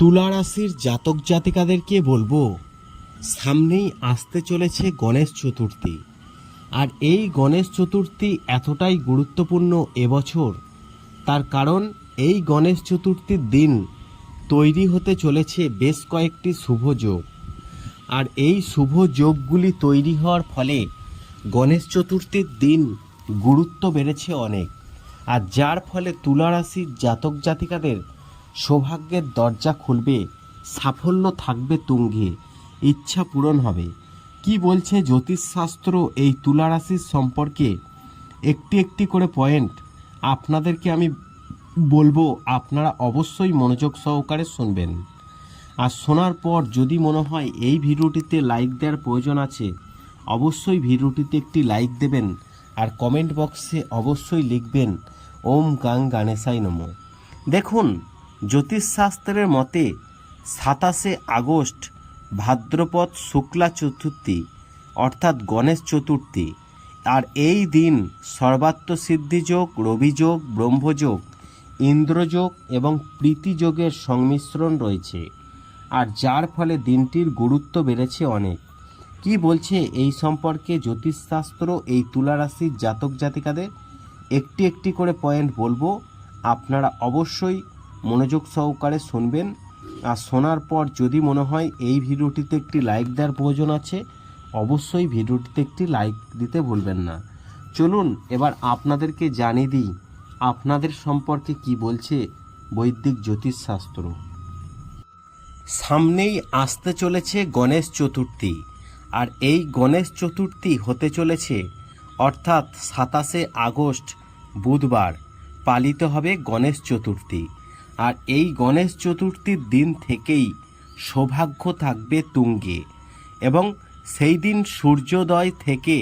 তুলা রাশির জাতক জাতিকাদেরকে বলব, সামনেই আসতে চলেছে গণেশ চতুর্থী। আর এই গণেশ চতুর্থী এতটাই গুরুত্বপূর্ণ এবছর, তার কারণ এই গণেশ চতুর্থীর দিন তৈরি হতে চলেছে বেশ কয়েকটি শুভ যোগ। আর এই শুভ যোগগুলি তৈরি হওয়ার ফলে গণেশ চতুর্থীর দিন গুরুত্ব বেড়েছে অনেক। আর যার ফলে তুলা রাশির জাতক জাতিকাদের সৌভাগ্যের দরজা খুলবে, সাফল্য থাকবে তুঙ্গে, ইচ্ছা পূরণ হবে। কি বলছে জ্যোতিষশাস্ত্র এই তুলা রাশির সম্পর্কে? একটি একটি করে পয়েন্ট আপনাদেরকে আমি বলব, আপনারা অবশ্যই মনোযোগ সহকারে শুনবেন। আর শোনার পর যদি মনে হয় এই ভিডিওটিতে লাইক দেওয়ার প্রয়োজন আছে, অবশ্যই ভিডিওটিতে একটি লাইক দেবেন আর কমেন্ট বক্সে অবশ্যই লিখবেন, ওম গাং গানেশাই নম। দেখুন জ্যোতিষশাস্ত্রের মতে, সাতাশে আগস্ট ভাদ্রপদ শুক্লা চতুর্থী, অর্থাৎ গণেশ চতুর্থী। আর এই দিন সর্বাত্ম সিদ্ধিযোগ, রবিযোগ, ব্রহ্মযোগ, ইন্দ্রযোগ এবং প্রীতিযোগের সংমিশ্রণ রয়েছে। আর যার ফলে দিনটির গুরুত্ব বেড়েছে অনেক। কি বলছে এই সম্পর্কে জ্যোতিষশাস্ত্র এই তুলা রাশির জাতক জাতিকাদের একটি একটি করে পয়েন্ট বলব। আপনারা অবশ্যই মনোযোগ সহকারে শুনবেন। আর শোনার পর যদি মনে হয় এই ভিডিওটিতে একটি লাইক দেওয়ার প্রয়োজন আছে, অবশ্যই ভিডিওটিতে একটি লাইক দিতে ভুলবেন না। চলুন, এবার আপনাদেরকে জানিয়ে দিই, আপনাদের সম্পর্কে কি বলছে বৈদিক জ্যোতিষশাস্ত্র। সামনেই আসতে চলেছে গণেশ চতুর্থী, আর এই গণেশ চতুর্থী হতে চলেছে, অর্থাৎ সাতাশে আগস্ট, বুধবার, পালিত হবে গণেশ চতুর্থী। আর এই গণেশ চতুর্থীর দিন থেকেই সৌভাগ্য থাকবে তুঙ্গে এবং সেই দিন সূর্যোদয় থেকে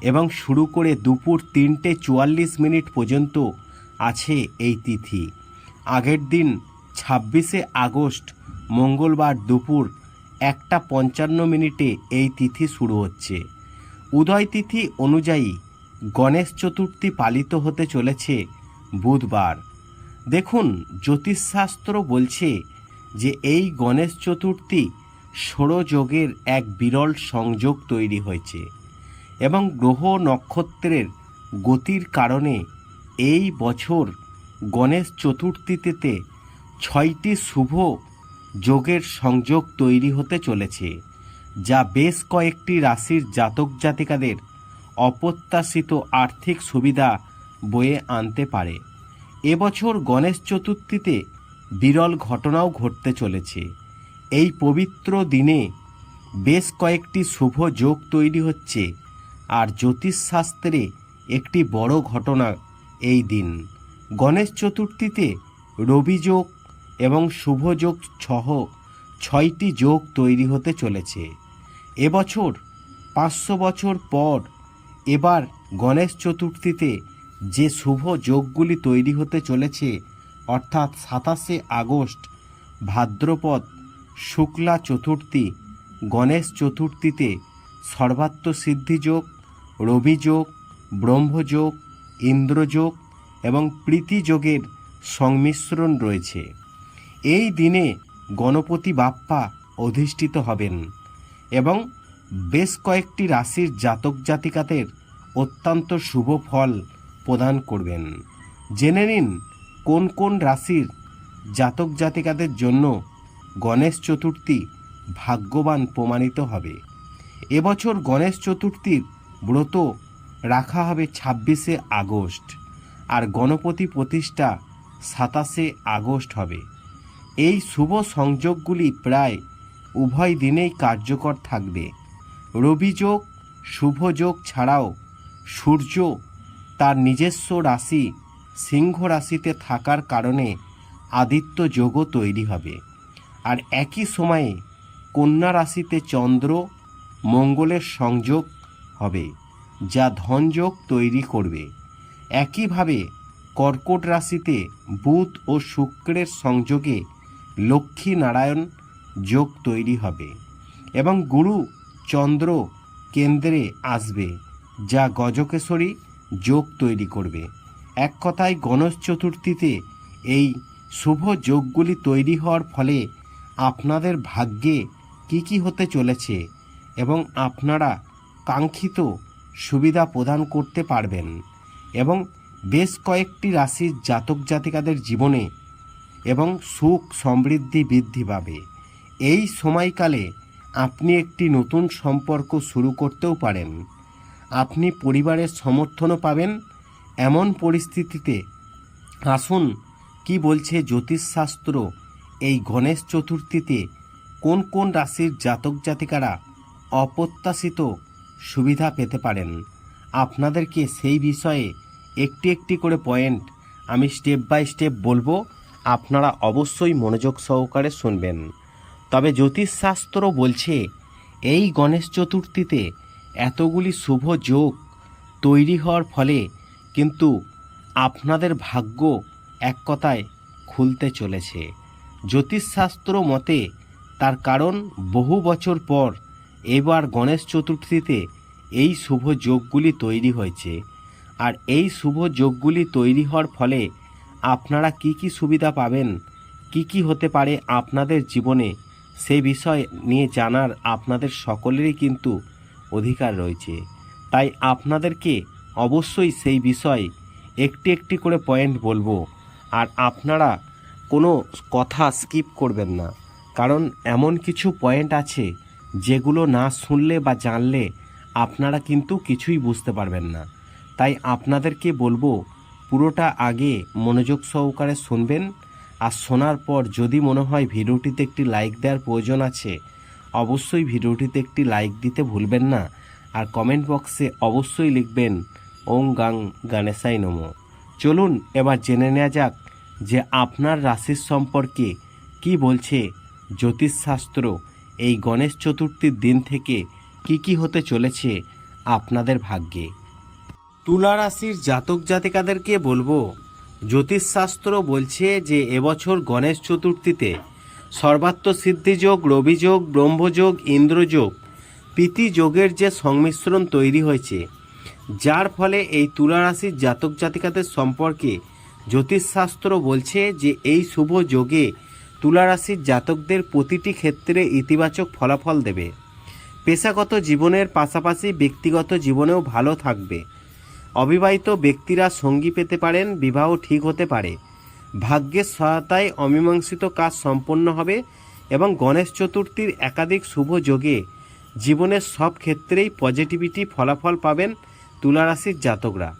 এবং শুরু করে দুপুর তিনটে চুয়াল্লিশ মিনিট পর্যন্ত আছে এই তিথি। আগের দিন ছাব্বিশে আগস্ট, মঙ্গলবার দুপুর একটা পঞ্চান্ন মিনিটে এই তিথি শুরু হচ্ছে। উদয় তিথি অনুযায়ী গণেশ চতুর্থী পালিত হতে চলেছে বুধবার। দেখুন, জ্যোতিষশাস্ত্র বলছে যে এই গণেশ চতুর্থী ষড়যোগের এক বিরল সংযোগ তৈরি হয়েছে এবং গ্রহ নক্ষত্রের গতির কারণে এই বছর গণেশ চতুর্থীতে ছয়টি শুভ যোগের সংযোগ তৈরি হতে চলেছে, যা বেশ কয়েকটি রাশির জাতক জাতিকাদের অপ্রত্যাশিত আর্থিক সুবিধা বয়ে আনতে পারে। এবছর গণেশ চতুর্থীতে বিরল ঘটনাও ঘটতে চলেছে। এই পবিত্র দিনে বেশ কয়েকটি শুভ যোগ তৈরি হচ্ছে আর জ্যোতিষশাস্ত্রে একটি বড় ঘটনা এই দিন। গণেশ চতুর্থীতে রবি যোগ এবং শুভ যোগ সহ ছয়টি যোগ তৈরি হতে চলেছে। এবছর পাঁচশো বছর পর এবার গণেশ চতুর্থীতে যে শুভ যোগগুলি তৈরি হতে চলেছে, অর্থাৎ সাতাশে আগস্ট, ভাদ্রপদ, শুক্লা চতুর্থী, গণেশ চতুর্থীতে সর্বাত্ম সিদ্ধিযোগ রবিযোগ ব্রহ্মযোগ ইন্দ্রযোগ এবং প্রীতিযোগের সংমিশ্রণ রয়েছে। এই দিনে গণপতি বাপ্পা অধিষ্ঠিত হবেন এবং বেশ কয়েকটি রাশির জাতক জাতিকাদের অত্যন্ত শুভ ফল প্রদান করবেন। জেনে নিন কোন কোন রাশির জাতক জাতিকাদের জন্য গণেশ চতুর্থী ভাগ্যবান প্রমাণিত হবে। এবছর গণেশ চতুর্থীর ব্রত রাখা হবে ছাব্বিশে আগস্ট আর গণপতি প্রতিষ্ঠা সাতাশে আগস্ট হবে। এই শুভ সংযোগগুলি প্রায় উভয় দিনেই কার্যকর থাকবে। রবিযোগ শুভযোগ ছাড়াও সূর্য নিজস্ব রাশি সিংহ রাশিতে থাকার কারণে আদিত্য যোগও তৈরি হবে। আর একই সময়ে কন্যা রাশিতে চন্দ্র মঙ্গলের সংযোগ হবে, যা ধনযোগ তৈরি করবে। একইভাবে কর্কট রাশিতে বুধ ও শুক্রের সংযোগে লক্ষ্মী নারায়ণ যোগ তৈরি হবে এবং গুরু চন্দ্র কেন্দ্রে আসবে, যা গজকেশরী যোগ তৈরি করবে। এক কথায় গণেশ চতুর্থীতে এই শুভ যোগগুলি তৈরি হওয়ার ফলে আপনাদের ভাগ্যে কি কি হতে চলেছে এবং আপনারা কাঙ্ক্ষিত সুবিধা প্রদান করতে পারবেন এবং বেশ কয়েকটি রাশির জাতক জাতিকাদের জীবনে এবং সুখ সমৃদ্ধি বৃদ্ধি পাবে। এই সময়কালে আপনি একটি নতুন সম্পর্ক শুরু করতেও পারেন। আপনি পরিবারের সমর্থনও পাবেন। এমন পরিস্থিতিতে আসুন, কি বলছে জ্যোতিষশাস্ত্র এই গণেশ চতুর্থীতে? কোন কোন রাশির জাতক জাতিকারা অপ্রত্যাশিত সুবিধা পেতে পারেন? আপনাদেরকে সেই বিষয়ে একটি একটি করে পয়েন্ট আমি স্টেপ বাই স্টেপ বলব। আপনারা অবশ্যই মনোযোগ সহকারে শুনবেন। তবে জ্যোতিষশাস্ত্র বলছে, এই গণেশ চতুর্থীতে এতগুলি শুভ যোগ তৈরি হওয়ার ফলে কিন্তু আপনাদের ভাগ্য এক কথায় খুলতে চলেছে। জ্যোতিষশাস্ত্র মতে তার কারণ বহু বছর পর এবার গণেশ চতুর্থীতে এই শুভ যোগগুলি তৈরি হয়েছে। আর এই শুভ যোগগুলি তৈরি হওয়ার ফলে আপনারা কি কি সুবিধা পাবেন, কি কি হতে পারে আপনাদের জীবনে, সে বিষয় নিয়ে জানার আপনাদের সকলেরই কিন্তু অধিকার রয়েছে। তাই আপনাদেরকে অবশ্যই সেই বিষয়ে একটি একটি করে পয়েন্ট বলব। আর আপনারা কোনো কথা স্কিপ করবেন না। কারণ এমন কিছু পয়েন্ট আছে যেগুলো না শুনলে বা জানলে আপনারা কিন্তু কিছুই বুঝতে পারবেন না। তাই আপনাদেরকে বলব, পুরোটা আগে মনোযোগ সহকারে শুনবেন। আর শোনার পর যদি মনে হয় ভিডিওটিতে একটি লাইক দেওয়ার প্রয়োজন আছে অবশ্যই ভিডিওটিতে একটি লাইক দিতে ভুলবেন না। আর কমেন্ট বক্সে অবশ্যই লিখবেন ওং গাং গানেশাই নমো। চলুন এবার জেনে নেওয়া যাক যে আপনার রাশির সম্পর্কে কি বলছে জ্যোতিষশাস্ত্র এই গণেশ চতুর্থীর দিন থেকে কি কি হতে চলেছে আপনাদের ভাগ্যে। তুলা রাশির জাতক জাতিকাদেরকে বলব, জ্যোতিষশাস্ত্র বলছে যে এবছর গণেশ চতুর্থীতে সর্বাত্ম সিদ্ধিযোগ, রবিযোগ, ব্রহ্মযোগ, ইন্দ্রযোগ যোগের যে সংমিশ্রণ তৈরি হয়েছে, যার ফলে এই তুলা রাশির জাতক জাতিকাদের সম্পর্কে জ্যোতিষশাস্ত্র বলছে যে এই শুভ যোগে তুলা রাশির জাতকদের প্রতিটি ক্ষেত্রে ইতিবাচক ফলাফল দেবে। পেশাগত জীবনের পাশাপাশি ব্যক্তিগত জীবনেও ভালো থাকবে। অবিবাহিত ব্যক্তিরা সঙ্গী পেতে পারেন, বিবাহ ঠিক হতে পারে। ভাগ্যের সহায়তায় অমীমাংসিত কাজ সম্পন্ন হবে এবং গণেশ চতুর্থীর একাধিক শুভ যোগে জীবনের সব ক্ষেত্রেই পজিটিভিটি ফলাফল পাবেন তুলারাশির জাতকরা।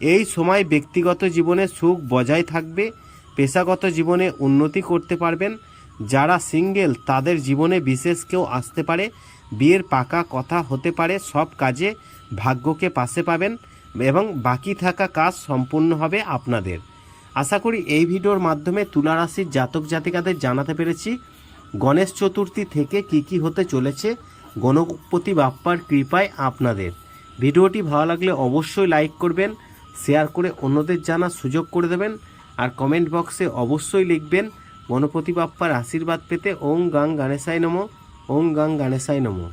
এই সময় ব্যক্তিগত জীবনে সুখ বজায় থাকবে, পেশাগত জীবনে উন্নতি করতে পারবেন, যারা সিঙ্গেল তাদের জীবনে বিশেষ কেউ আসতে পারে, বিয়ের পাকা কথা হতে পারে, সব কাজে ভাগ্যকে পাশে পাবেন এবং বাকি থাকা কাজ সম্পূর্ণ হবে আপনাদের। আশা করি এই ভিডিওর মাধ্যমে তুলা রাশির জাতক জাতিকাদের জানাতে পেরেছি, গণেশ চতুর্থী থেকে কি কি হতে চলেছে, গণপতি বাপ্পার কৃপায় আপনাদের। ভিডিওটি ভালো লাগলে অবশ্যই লাইক করবেন, শেয়ার করে অন্যদের জানার সুযোগ করে দেবেন, আর কমেন্ট বক্সে অবশ্যই লিখবেন, গণপতি বাপ্পার আশীর্বাদ পেতে ওং গাং গানেশাই নমো ওং গাং গানেশাই নমো।